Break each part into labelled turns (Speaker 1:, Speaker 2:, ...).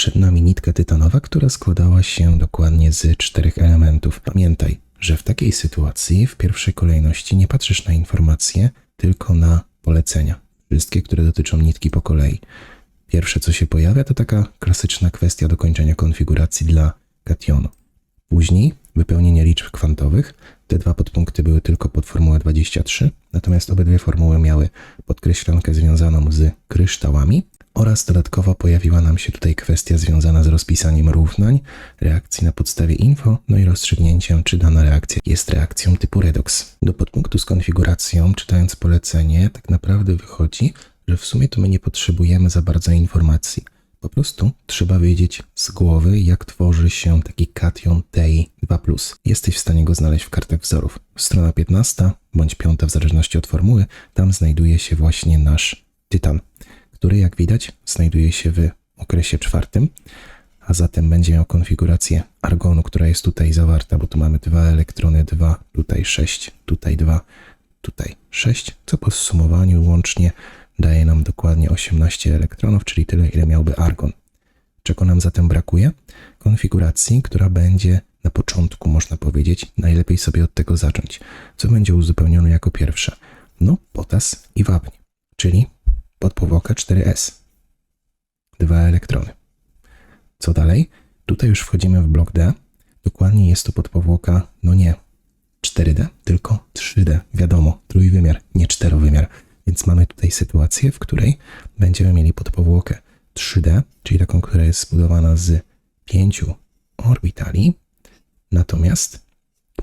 Speaker 1: Przed nami nitka tytanowa, która składała się dokładnie z czterech elementów. Pamiętaj, że w takiej sytuacji w pierwszej kolejności nie patrzysz na informacje, tylko na polecenia. Wszystkie, które dotyczą nitki po kolei. Pierwsze, co się pojawia, to taka klasyczna kwestia dokończenia konfiguracji dla kationu. Później wypełnienie liczb kwantowych. Te dwa podpunkty były tylko pod formułę 23, natomiast obydwie formuły miały podkreślonkę związaną z kryształami oraz dodatkowo pojawiła nam się tutaj kwestia związana z rozpisaniem równań, reakcji na podstawie info, no i rozstrzygnięciem, czy dana reakcja jest reakcją typu redox. Do podpunktu z konfiguracją, czytając polecenie, tak naprawdę wychodzi, że w sumie to my nie potrzebujemy za bardzo informacji. Po prostu trzeba wiedzieć z głowy, jak tworzy się taki kation TI2+. Jesteś w stanie go znaleźć w kartach wzorów. Strona 15 bądź 5 w zależności od formuły, tam znajduje się właśnie nasz tytan, który jak widać znajduje się w okresie czwartym, a zatem będzie miał konfigurację argonu, która jest tutaj zawarta, bo tu mamy dwa elektrony, dwa, tutaj 6, tutaj 2, tutaj 6, co po zsumowaniu łącznie daje nam dokładnie 18 elektronów, czyli tyle, ile miałby argon. Czego nam zatem brakuje? Konfiguracji, która będzie na początku, można powiedzieć, najlepiej sobie od tego zacząć. Co będzie uzupełnione jako pierwsze? No, potas i wapń, czyli podpowłoka 4S. Dwa elektrony. Co dalej? Tutaj już wchodzimy w blok D. Dokładnie jest to podpowłoka, no nie 4D, tylko 3D. Wiadomo, trójwymiar, nie czterowymiar. Więc mamy tutaj sytuację, w której będziemy mieli podpowłokę 3D, czyli taką, która jest zbudowana z pięciu orbitali, natomiast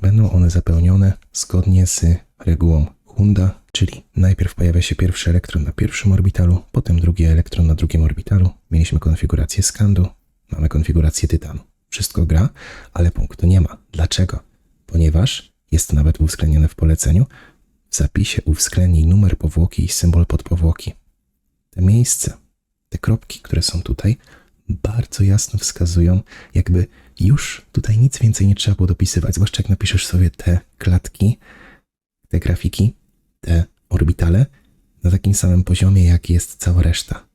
Speaker 1: będą one zapełnione zgodnie z regułą Hunda, czyli najpierw pojawia się pierwszy elektron na pierwszym orbitalu, potem drugi elektron na drugim orbitalu. Mieliśmy konfigurację skandu, mamy konfigurację tytanu. Wszystko gra, ale punktu nie ma. Dlaczego? Ponieważ jest to nawet uwzględnione w poleceniu, w zapisie uwzględnij numer powłoki i symbol podpowłoki. Te miejsca, te kropki, które są tutaj, bardzo jasno wskazują, jakby już tutaj nic więcej nie trzeba było dopisywać. Zwłaszcza jak napiszesz sobie te klatki, te grafiki, te orbitale na takim samym poziomie, jak jest cała reszta.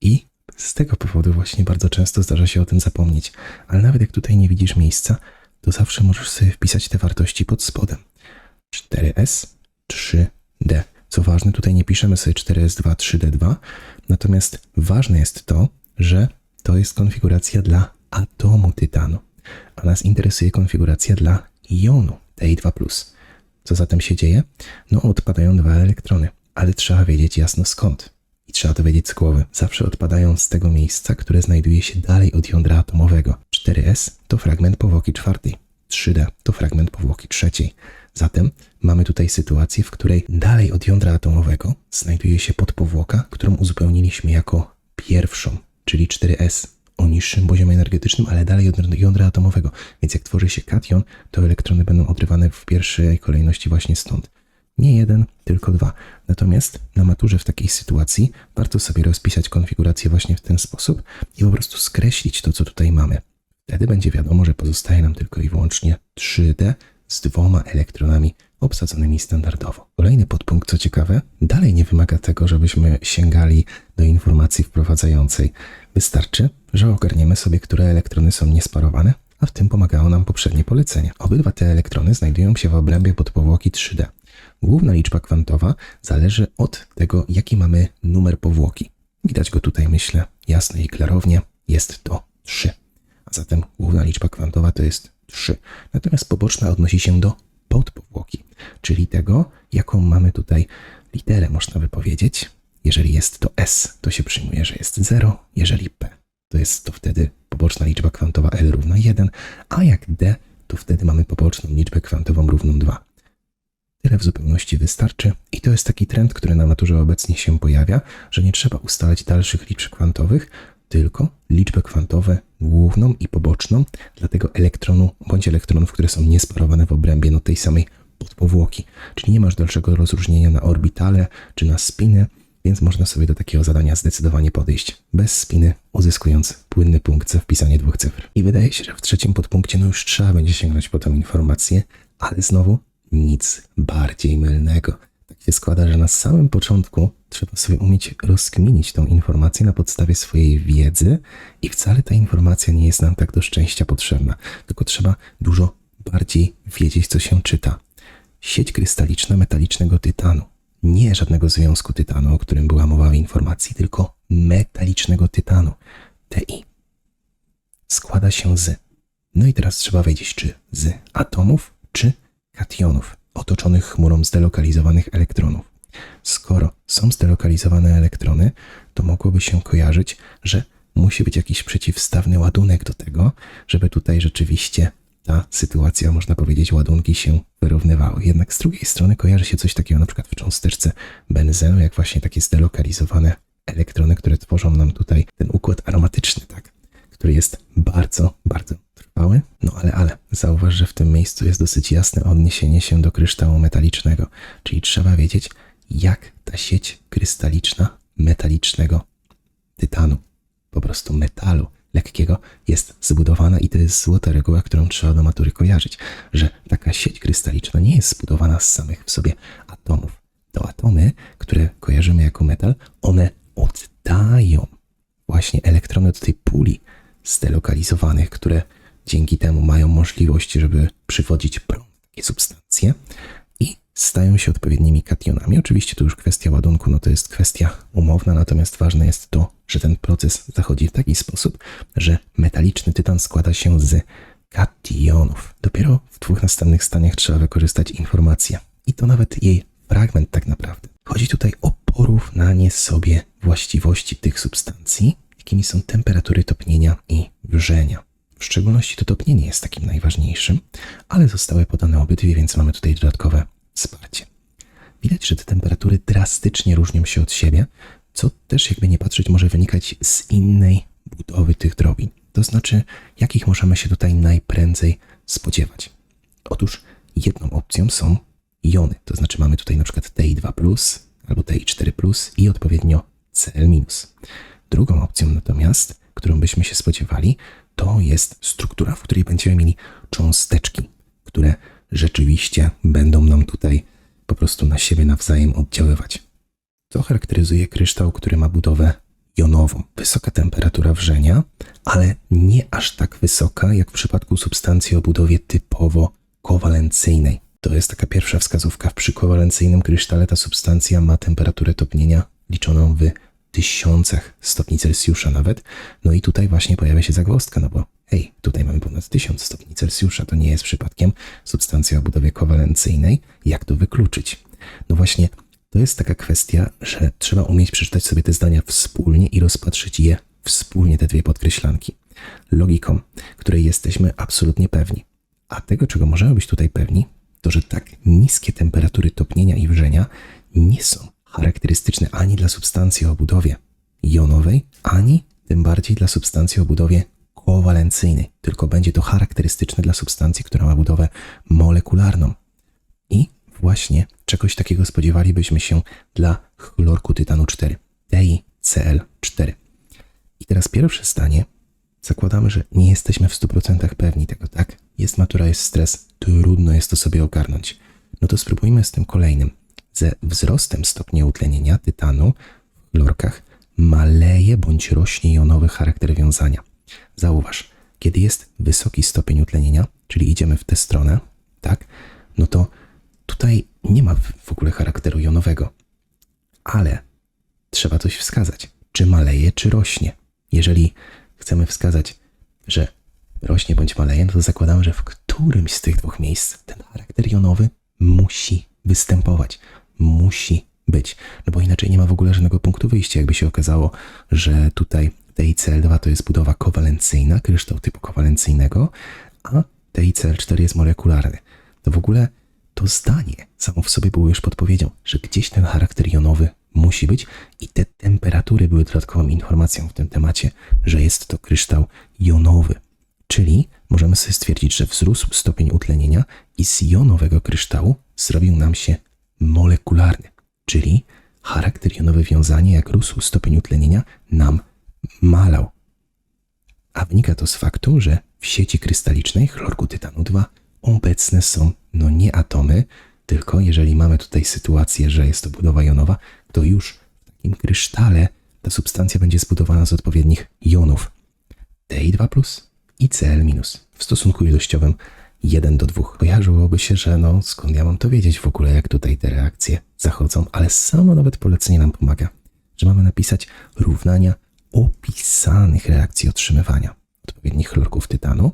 Speaker 1: I z tego powodu właśnie bardzo często zdarza się o tym zapomnieć. Ale nawet jak tutaj nie widzisz miejsca, to zawsze możesz sobie wpisać te wartości pod spodem. 4S 3D. Co ważne, tutaj nie piszemy sobie 4S2, 3D2, natomiast ważne jest to, że to jest konfiguracja dla atomu tytanu, a nas interesuje konfiguracja dla jonu Ti2+. Co zatem się dzieje? No, odpadają dwa elektrony, ale trzeba wiedzieć jasno skąd. I trzeba to wiedzieć z głowy. Zawsze odpadają z tego miejsca, które znajduje się dalej od jądra atomowego. 4S to fragment powłoki czwartej, 3D to fragment powłoki trzeciej. Zatem mamy tutaj sytuację, w której dalej od jądra atomowego znajduje się podpowłoka, którą uzupełniliśmy jako pierwszą, czyli 4S o niższym poziomie energetycznym, ale dalej od jądra atomowego. Więc jak tworzy się kation, to elektrony będą odrywane w pierwszej kolejności właśnie stąd. Nie jeden, tylko dwa. Natomiast na maturze w takiej sytuacji warto sobie rozpisać konfigurację właśnie w ten sposób i po prostu skreślić to, co tutaj mamy. Wtedy będzie wiadomo, że pozostaje nam tylko i wyłącznie 3D z dwoma elektronami obsadzonymi standardowo. Kolejny podpunkt, co ciekawe, dalej nie wymaga tego, żebyśmy sięgali do informacji wprowadzającej. Wystarczy, że ogarniemy sobie, które elektrony są niesparowane, a w tym pomagało nam poprzednie polecenie. Obydwa te elektrony znajdują się w obrębie podpowłoki 3D. Główna liczba kwantowa zależy od tego, jaki mamy numer powłoki. Widać go tutaj, myślę, jasno i klarownie. Jest to 3. A zatem główna liczba kwantowa to jest 3. Natomiast poboczna odnosi się do podpowłoki, czyli tego, jaką mamy tutaj literę, można by powiedzieć. Jeżeli jest to S, to się przyjmuje, że jest 0. Jeżeli P, to jest to wtedy poboczna liczba kwantowa L równa 1, a jak D, to wtedy mamy poboczną liczbę kwantową równą 2. Tyle w zupełności wystarczy i to jest taki trend, który na naturze obecnie się pojawia, że nie trzeba ustalać dalszych liczb kwantowych, tylko liczbę kwantową główną i poboczną dla tego elektronu bądź elektronów, które są niesparowane w obrębie no, tej samej podpowłoki. Czyli nie masz dalszego rozróżnienia na orbitale czy na spiny, więc można sobie do takiego zadania zdecydowanie podejść bez spiny, uzyskując płynny punkt za wpisanie dwóch cyfr. I wydaje się, że w trzecim podpunkcie no już trzeba będzie sięgnąć po tę informację, ale znowu nic bardziej mylnego. Tak się składa, że na samym początku trzeba sobie umieć rozkminić tą informację na podstawie swojej wiedzy i wcale ta informacja nie jest nam tak do szczęścia potrzebna, tylko trzeba dużo bardziej wiedzieć, co się czyta. Sieć krystaliczna metalicznego tytanu. Nie żadnego związku tytanu, o którym była mowa w informacji, tylko metalicznego tytanu. TI. Składa się z. No i teraz trzeba wiedzieć, czy z atomów, czy kationów, otoczonych chmurą zdelokalizowanych elektronów. Skoro są zdelokalizowane elektrony, to mogłoby się kojarzyć, że musi być jakiś przeciwstawny ładunek do tego, żeby tutaj rzeczywiście ta sytuacja, można powiedzieć, ładunki się wyrównywały. Jednak z drugiej strony kojarzy się coś takiego na przykład w cząsteczce benzenu, jak właśnie takie zdelokalizowane elektrony, które tworzą nam tutaj ten układ aromatyczny, tak, który jest bardzo, bardzo trwały. No ale, ale, zauważ, że w tym miejscu jest dosyć jasne odniesienie się do kryształu metalicznego, czyli trzeba wiedzieć, jak ta sieć krystaliczna metalicznego tytanu, po prostu metalu lekkiego jest zbudowana i to jest złota reguła, którą trzeba do matury kojarzyć, że taka sieć krystaliczna nie jest zbudowana z samych w sobie atomów. To atomy, które kojarzymy jako metal, one oddają właśnie elektrony do tej puli zdelokalizowanych, które dzięki temu mają możliwość, żeby przywodzić prąd takie substancje stają się odpowiednimi kationami. Oczywiście to już kwestia ładunku, no to jest kwestia umowna, natomiast ważne jest to, że ten proces zachodzi w taki sposób, że metaliczny tytan składa się z kationów. Dopiero w dwóch następnych staniach trzeba wykorzystać informację i to nawet jej fragment tak naprawdę. Chodzi tutaj o porównanie sobie właściwości tych substancji, jakimi są temperatury topnienia i wrzenia. W szczególności to topnienie jest takim najważniejszym, ale zostały podane obydwie, więc mamy tutaj dodatkowe wsparcie. Widać, że te temperatury drastycznie różnią się od siebie, co też jakby nie patrzeć może wynikać z innej budowy tych drobin. To znaczy, jakich możemy się tutaj najprędzej spodziewać. Otóż jedną opcją są jony, to znaczy mamy tutaj na przykład Ti2+, albo Ti4+, i odpowiednio Cl-. Drugą opcją natomiast, którą byśmy się spodziewali, to jest struktura, w której będziemy mieli cząsteczki, które rzeczywiście będą nam tutaj po prostu na siebie nawzajem oddziaływać. To charakteryzuje kryształ, który ma budowę jonową. Wysoka temperatura wrzenia, ale nie aż tak wysoka jak w przypadku substancji o budowie typowo kowalencyjnej. To jest taka pierwsza wskazówka. Przy kowalencyjnym krysztale ta substancja ma temperaturę topnienia liczoną w tysiącach stopni Celsjusza nawet. No i tutaj właśnie pojawia się zagwozdka, no bo hej, tutaj mamy ponad 1000 stopni Celsjusza, to nie jest przypadkiem substancja o budowie kowalencyjnej. Jak to wykluczyć? No właśnie, to jest taka kwestia, że trzeba umieć przeczytać sobie te zdania wspólnie i rozpatrzyć je wspólnie, te dwie podkreślanki. Logiką, której jesteśmy absolutnie pewni. A tego, czego możemy być tutaj pewni, to że tak niskie temperatury topnienia i wrzenia nie są charakterystyczne ani dla substancji o budowie jonowej, ani tym bardziej dla substancji o budowie kowalencyjnej, tylko będzie to charakterystyczne dla substancji, która ma budowę molekularną. I właśnie czegoś takiego spodziewalibyśmy się dla chlorku tytanu 4, TiCl4. I teraz pierwsze zdanie. Zakładamy, że nie jesteśmy w 100% pewni tego, tak? Jest matura, jest stres, trudno jest to sobie ogarnąć. No to spróbujmy z tym kolejnym. Ze wzrostem stopnia utlenienia tytanu w chlorkach maleje bądź rośnie jonowy charakter wiązania. Zauważ, kiedy jest wysoki stopień utlenienia, czyli idziemy w tę stronę, tak? No to tutaj nie ma w ogóle charakteru jonowego. Ale trzeba coś wskazać. Czy maleje, czy rośnie. Jeżeli chcemy wskazać, że rośnie bądź maleje, no to zakładamy, że w którymś z tych dwóch miejsc ten charakter jonowy musi występować. Musi być. No bo inaczej nie ma w ogóle żadnego punktu wyjścia, jakby się okazało, że tutaj TiCl2 to jest budowa kowalencyjna, kryształ typu kowalencyjnego, a TiCl4 jest molekularny. To w ogóle to zdanie samo w sobie było już podpowiedzią, że gdzieś ten charakter jonowy musi być i te temperatury były dodatkową informacją w tym temacie, że jest to kryształ jonowy. Czyli możemy sobie stwierdzić, że wzrósł stopień utlenienia i z jonowego kryształu zrobił nam się molekularny, czyli charakter jonowy wiązania, jak rósł stopień utlenienia, nam malał. A wynika to z faktu, że w sieci krystalicznej chlorku tytanu 2 obecne są no nie atomy, tylko jeżeli mamy tutaj sytuację, że jest to budowa jonowa, to już w takim krysztale ta substancja będzie zbudowana z odpowiednich jonów Ti2 i Cl- w stosunku ilościowym 1 do 2. Kojarzyłoby się, że no skąd ja mam to wiedzieć w ogóle, jak tutaj te reakcje zachodzą, ale samo nawet polecenie nam pomaga, że mamy napisać równania opisanych reakcji otrzymywania odpowiednich chlorków tytanu.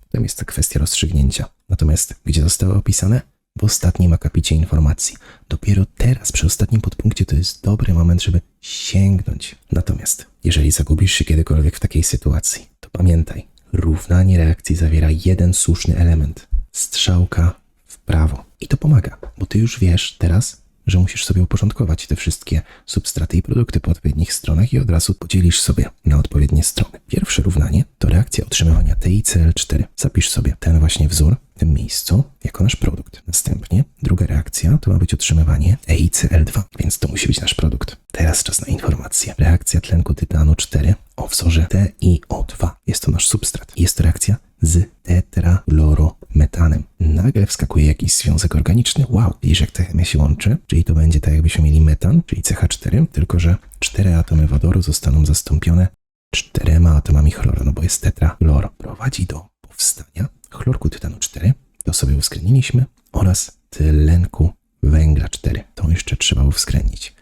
Speaker 1: Potem jest to kwestia rozstrzygnięcia. Natomiast gdzie zostały opisane? W ostatnim akapicie informacji. Dopiero teraz, przy ostatnim podpunkcie, to jest dobry moment, żeby sięgnąć. Natomiast, jeżeli zagubisz się kiedykolwiek w takiej sytuacji, to pamiętaj, równanie reakcji zawiera jeden słuszny element. Strzałka w prawo. I to pomaga, bo ty już wiesz teraz, że musisz sobie uporządkować te wszystkie substraty i produkty po odpowiednich stronach i od razu podzielisz sobie na odpowiednie strony. Pierwsze równanie to reakcja otrzymywania TiCl4. Zapisz sobie ten właśnie wzór w tym miejscu jako nasz produkt. Następnie druga reakcja to ma być otrzymywanie EiCl2, więc to musi być nasz produkt. Teraz czas na informację. Reakcja tlenku tytanu 4 o wzorze TiO2. Jest to nasz substrat. Jest to reakcja z tetrachlorometanem. Nagle wskakuje jakiś związek organiczny. Wow, widzisz jak ta chemia się łączy? Czyli to będzie tak jakbyśmy mieli metan, czyli CH4, tylko że cztery atomy wodoru zostaną zastąpione czterema atomami chloru, no bo jest tetrachlor. Prowadzi do powstania chlorku tytanu 4, to sobie uwzględniliśmy, oraz tlenku węgla 4. To jeszcze trzeba uwzględnić.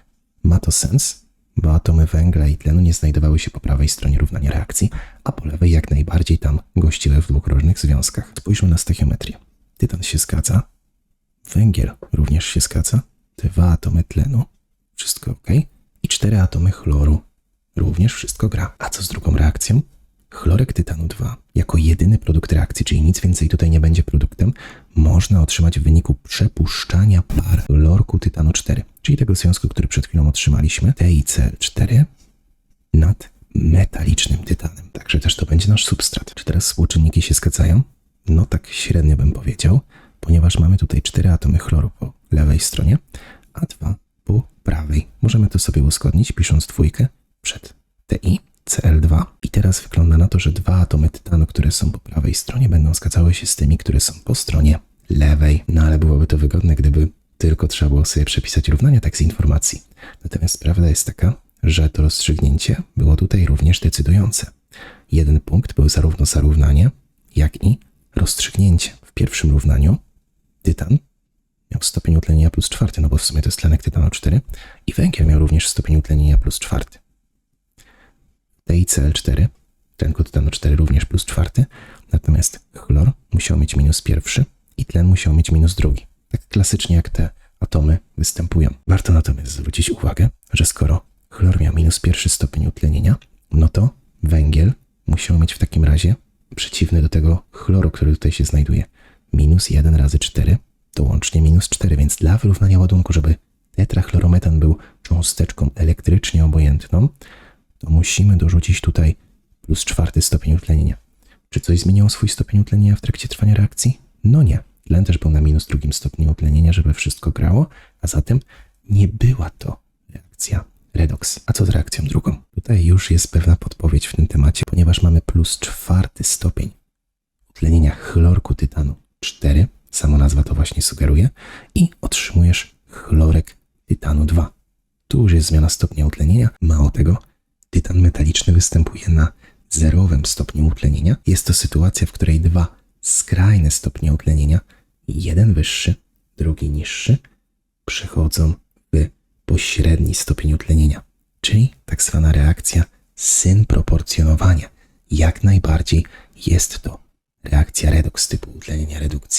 Speaker 1: Ma to sens, bo atomy węgla i tlenu nie znajdowały się po prawej stronie równania reakcji, a po lewej jak najbardziej tam gościły w dwóch różnych związkach. Spójrzmy na stachiometrię. Tytan się zgadza, węgiel również się zgadza, dwa atomy tlenu, wszystko ok, i cztery atomy chloru, również wszystko gra. A co z drugą reakcją? Chlorek tytanu 2 jako jedyny produkt reakcji, czyli nic więcej tutaj nie będzie produktem, można otrzymać w wyniku przepuszczania par chlorku tytanu 4, czyli tego związku, który przed chwilą otrzymaliśmy, TiCl4 nad metalicznym tytanem. Także też to będzie nasz substrat. Czy teraz współczynniki się zgadzają? No tak średnio bym powiedział, ponieważ mamy tutaj cztery atomy chloru po lewej stronie, a dwa po prawej. Możemy to sobie uzgodnić, pisząc dwójkę przed Ti, Cl2. I teraz wygląda na to, że dwa atomy tytanu, które są po prawej stronie, będą zgadzały się z tymi, które są po stronie lewej. No ale byłoby to wygodne, gdyby tylko trzeba było sobie przepisać równania tak z informacji. Natomiast prawda jest taka, że to rozstrzygnięcie było tutaj również decydujące. Jeden punkt był zarówno za równanie, jak i rozstrzygnięcie. W pierwszym równaniu tytan miał stopień utlenienia plus czwarty, no bo w sumie to jest tlenek tytanu 4 i węgiel miał również stopień utlenienia plus czwarty. TiCl4, tlenku tytanu 4 również plus czwarty, natomiast chlor musiał mieć minus pierwszy i tlen musiał mieć minus drugi. Tak klasycznie jak te atomy występują. Warto natomiast zwrócić uwagę, że skoro chlor miał minus pierwszy stopień utlenienia, no to węgiel musiał mieć w takim razie przeciwny do tego chloru, który tutaj się znajduje. Minus 1 razy 4 to łącznie minus 4, więc dla wyrównania ładunku, żeby tetrachlorometan był cząsteczką elektrycznie obojętną, to musimy dorzucić tutaj plus czwarty stopień utlenienia. Czy coś zmieniło swój stopień utlenienia w trakcie trwania reakcji? No nie. Tlen też był na minus drugim stopniu utlenienia, żeby wszystko grało, a zatem nie była to reakcja redoks. A co z reakcją drugą? Tutaj już jest pewna podpowiedź w tym temacie, ponieważ mamy plus czwarty stopień utlenienia chlorku tytanu 4, sama nazwa to właśnie sugeruje, i otrzymujesz chlorek tytanu 2. Tu już jest zmiana stopnia utlenienia. Mało tego, tytan metaliczny występuje na zerowym stopniu utlenienia. Jest to sytuacja, w której dwa skrajne stopnie utlenienia, jeden wyższy, drugi niższy, przechodzą w pośredni stopień utlenienia, czyli tak zwana reakcja synproporcjonowania. Jak najbardziej jest to reakcja redoks typu utlenienia redukcji.